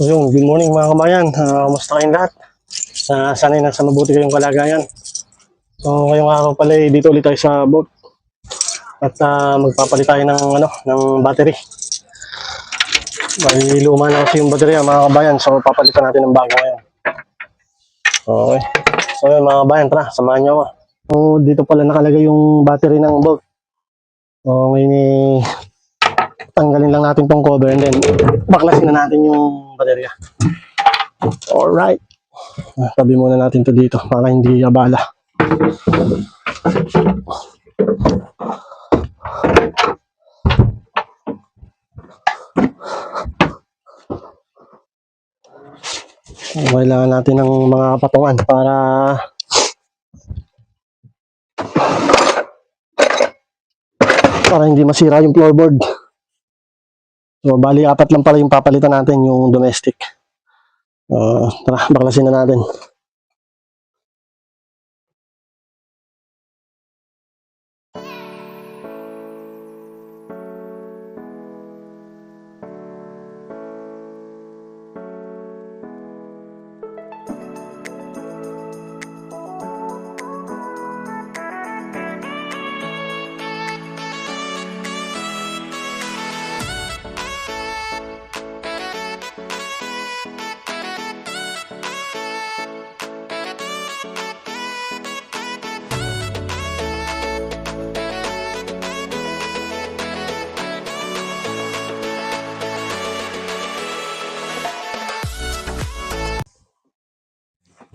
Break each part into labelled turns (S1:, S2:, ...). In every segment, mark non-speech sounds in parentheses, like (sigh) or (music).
S1: So yun, good morning mga kabayan. Uh, Kamusta kayong lahat? Uh, sana'y nasa mabuti kayong kalagayan. So ngayong araw pala eh, dito ulit tayo sa boat. At ah, magpapalit tayo ng, ano, ng battery. May luma na kasi yung baterya mga kabayan. So papalitan natin ng bago ngayon. Okay. So yun mga kabayan, tara, samahan nyo ako. So dito pala nakalagay yung battery ng boat. So ngayon eh, tanggalin lang natin tong cover and then baklasin na natin yung baterya. Alright. Tabi muna natin to dito para hindi abala. Kailangan natin ng mga patungan para para hindi masira yung floorboard. So, bali, apat lang pala yung papalitan natin, yung domestic. Uh, tara, baklasin na natin.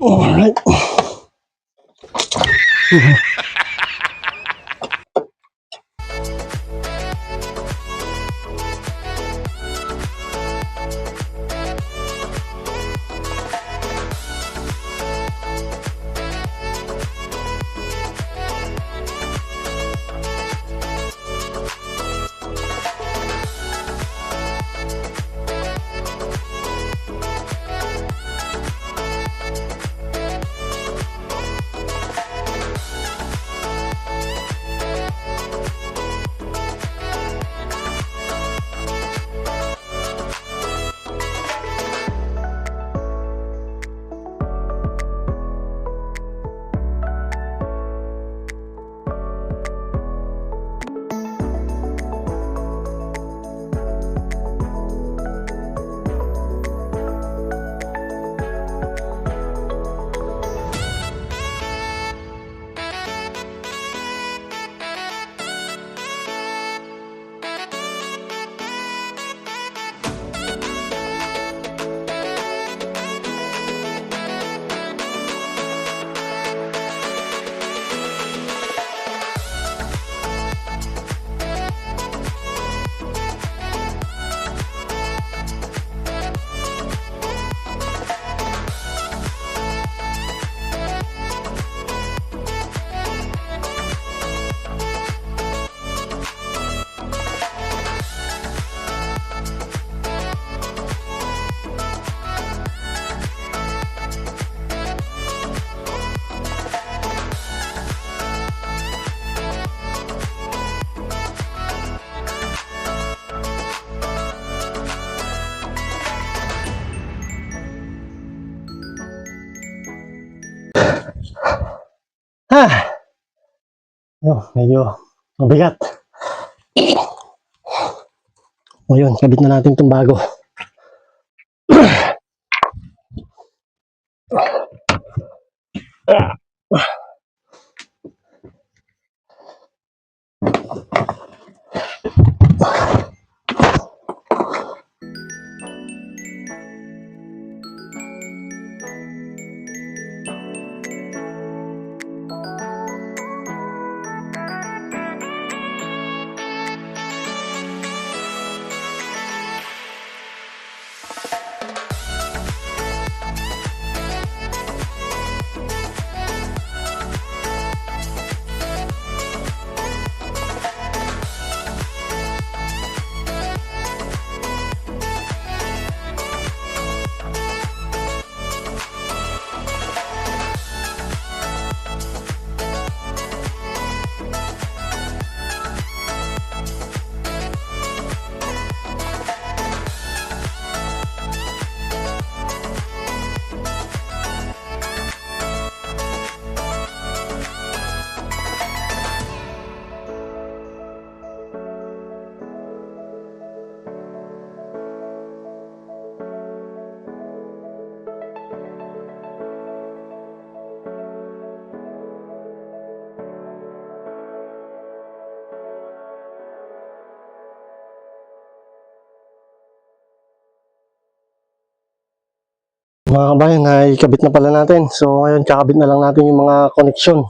S1: Alright. Ah. (laughs) Ayun, medyo mabigat. (clears throat) O yun, kabit na natin itong bago. Mga kabayan, naikabit na pala natin. So ngayon, kakabit na lang natin yung mga connection.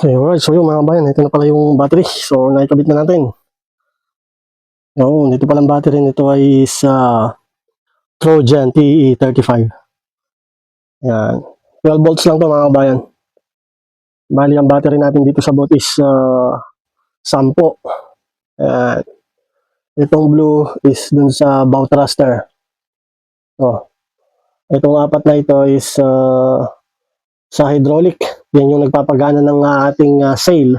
S1: Okay, alright. So yung mga kabayan, ito na pala yung battery. So naikabit na natin. Oo, dito palang battery nito ay sa Trojan TE35. Yan. 12 volts lang to mga kabayan. Bali ang battery natin dito sa boat is uh, 10. Yan. Itong blue is dun sa bow thruster. Oh. Itong apat na ito is uh, sa hydraulic. Yan yung nagpapagana ng uh, ating uh, sail.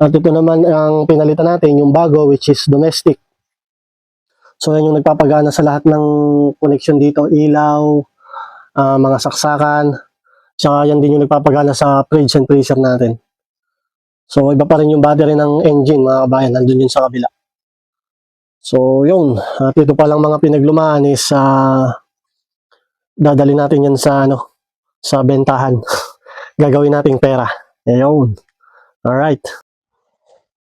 S1: At ito naman ang pinalitan natin, yung bago which is domestic. So yan yung nagpapagana sa lahat ng connection dito, ilaw, ah, mga saksakan, tsaka yan din yung nagpapagana sa fridge and freezer natin. So iba pa rin yung battery ng engine mga kabayan, nandun yun sa kabila. So yun, at ito pa lang mga pinaglumaan is ah, dadali natin yan sa ano, sa bentahan. (laughs) Gagawin nating pera. Ayun. Alright.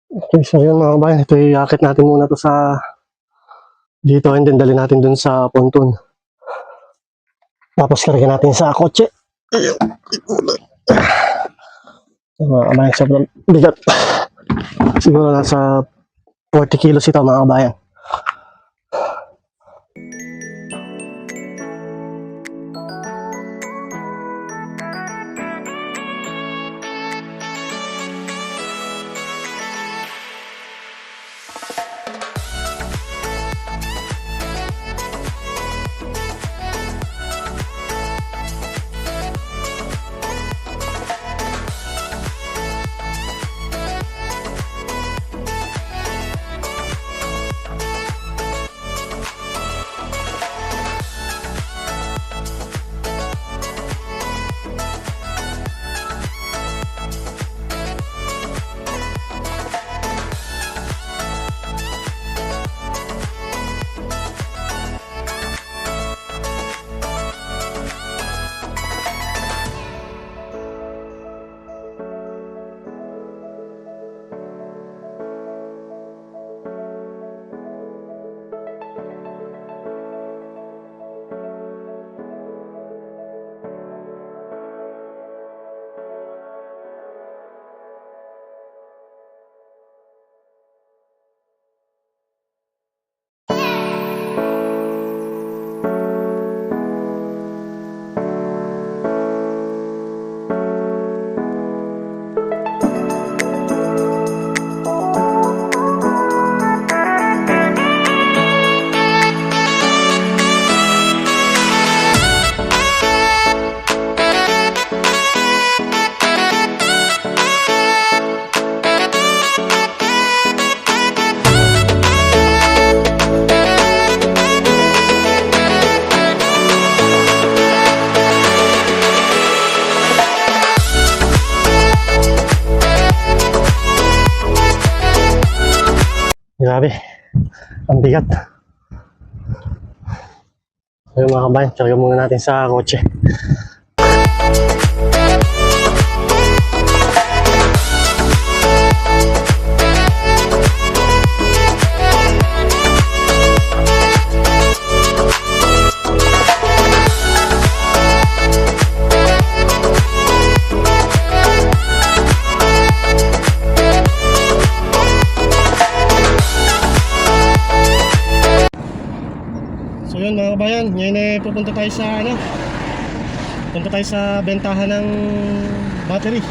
S1: Okay, so yun mga kabayan, ito iakit natin muna to sa dito and then dali natin dun sa pontoon. Tapos karga natin sa kotse. Ayun. So, mga kabayan, sobrang bigat. Siguro nasa 40 kilos ito mga kabayan. Grabe. Ang bigat. Ayun mga kabayan, tsaka muna natin sa kotse. Pupunta tayo sa ano? Punta tayo sa bentahan ng battery.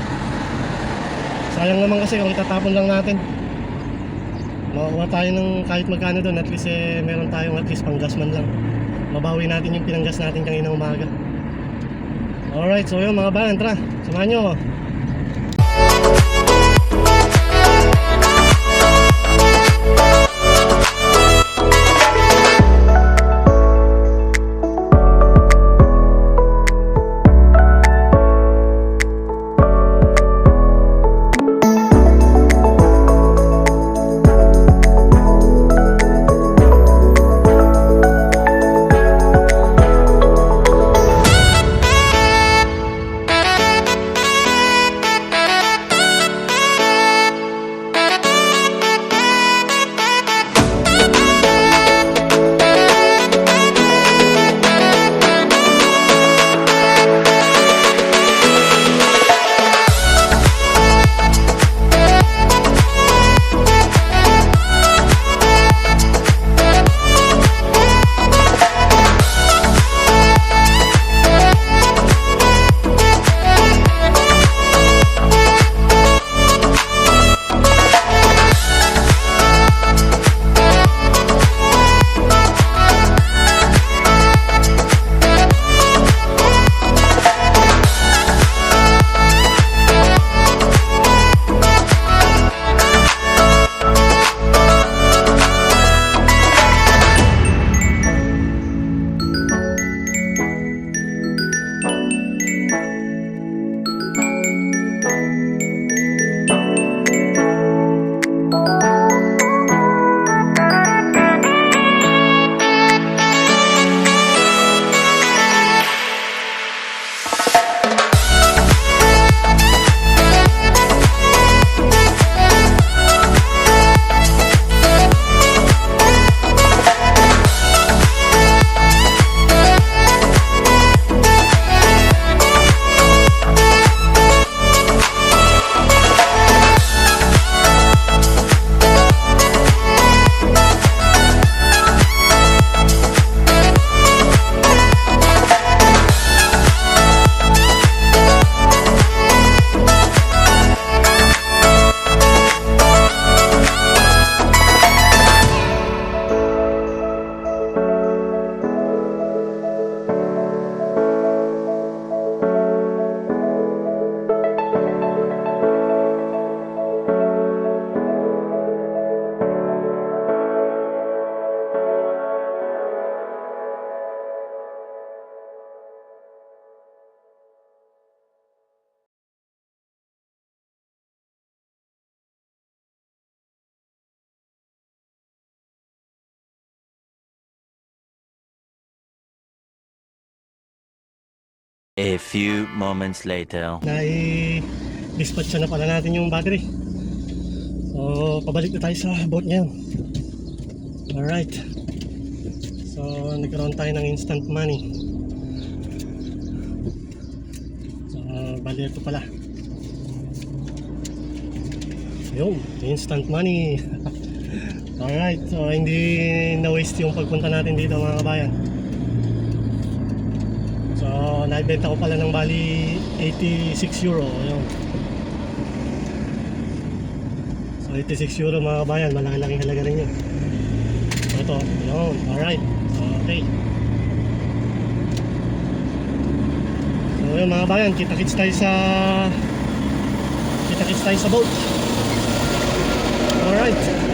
S1: Sayang naman kasi kung itatapon lang natin. Makakuha tayo ng kahit magkano doon At least eh meron tayong at least panggas man lang. Mabawi natin yung pinanggas natin kanina umaga. Alright, so yun mga bayan, tara, samahan nyo
S2: few moments later.
S1: Nai-dispatch na pala natin yung battery. So, pabalik na tayo sa boat ngayon. Alright. So, nagkaroon tayo ng instant money. So, bali ito pala. Yung, instant money. (laughs) Alright, so hindi na-waste yung pagpunta natin dito mga kabayan. Naibenta ko pala ng bali 86 euro. Ayun. So, 86 euro mga kabayan. Malaki-laking halaga rin yun. Ito. Ayun. Alright. Okay. So, yun mga kabayan. Kita-kits tayo sa kita-kits tayo sa boat. Alright.